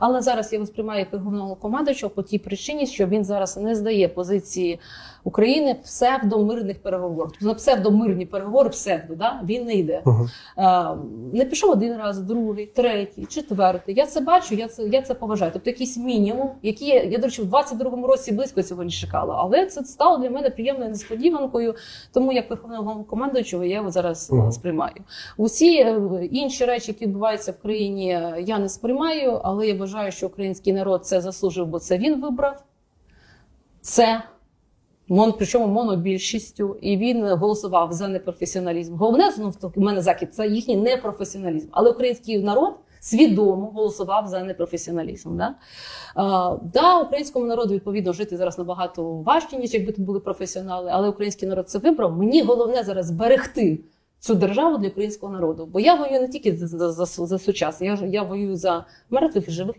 Але зараз я його сприймаю як головного командуючого по тій причині, що він зараз не здає позиції України псевдомирних переговорів. Тобто на псевдомирні переговори, псевдо, да? він не йде. Мгм. Е, не пішов один раз, другий, третій, четвертий. Я це бачу, я це, я це поважаю. Тобто якийсь мінімум, який я, я, до речі, в 22-му році близько цього не чекала. Але це стало для мене приємною несподіванкою, тому як верховного командуючого я його зараз е, Мгм. сприймаю. Усі е, інші речі, які відбуваються в країні, е, я не сприймаю, але я вважаю, що український народ це заслужив, бо це він вибрав. Це Мон, причому монобільшістю, і він голосував за непрофесіоналізм. Головне в мене закид це їхній непрофесіоналізм. Але український народ свідомо голосував за непрофесіоналізм. Да? А, да, українському народу відповідно жити зараз набагато важче, ніж якби тут були професіонали. Але український народ це вибрав. Мені головне зараз зберегти цю державу для українського народу. Бо я воюю не тільки за, за, за, за сучасне, я, я воюю за мертвих і живих